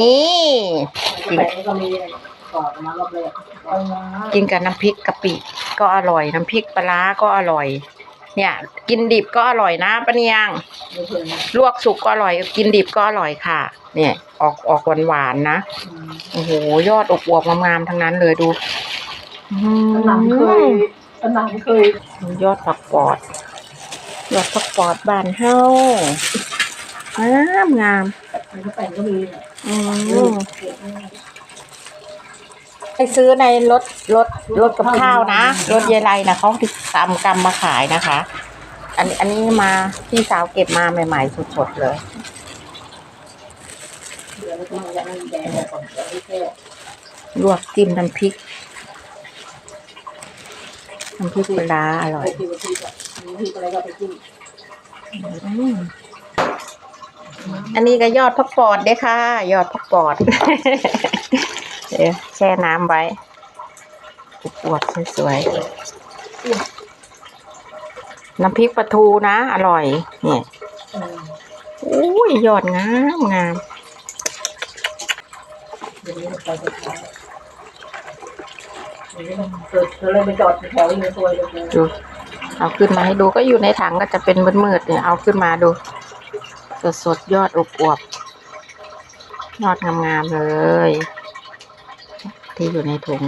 นี่กินก็มีก่อนมารอบแรกกินกับน้ำพริกกะปิก็อร่อย น้ำพริกปลาร้าก็อร่อย เนี่ย กินดิบก็อร่อยนะปะเนียงไม่เพิ่งลวกสุกก็อร่อย กินดิบก็อร่อยค่ะ เนี่ย ออกออกหวานหวานๆนะโอ้โหยอดอบอวบๆงามๆทั้งนั้นเลยดูอืตนังเคยมตนังเคยยอดผักปอดยอดผักปอดบานเฮางามงาม มันก็แต่งก็มีอืมไปซื้อในรถรถรถกับข้าวนะรถเยไลนะเขาตำกำมาขายนะคะ อันอันนี้มาพี่สาวเก็บมาใหม่ๆสดๆเลยเดี๋ยวมันจะมีแดงก่อนเดี๋ยวไม่แค่ลวกจิ้มน้ำพริกน้ำพริกปลาอร่อยไปกินวันที่แบบมีที่อะไรก็ไปกิน อืม อันนี้ก็ยอดพักปอดเด้อค่ะ ยอดพักปอด เดี๋ยวแช่น้ำไว้ปวดๆสวยๆน้ำพริกปลาทูนะ อร่อย เนี่ยอืมอุ้ยยอดงามงามเดี๋ยวนี้มันไปจะขายเดี๋ยวนี้มันเกิดเธอเลยไปจอดแถวอยู่ในซอยเลยดูเอาขึ้นมาให้ดูก็อยู่ในถังก็จะเป็นมืดๆเนี่ยเอาขึ้นมาดู สดสดยอดอบอวบยอดงามๆเลย ที่อยู่ในถุง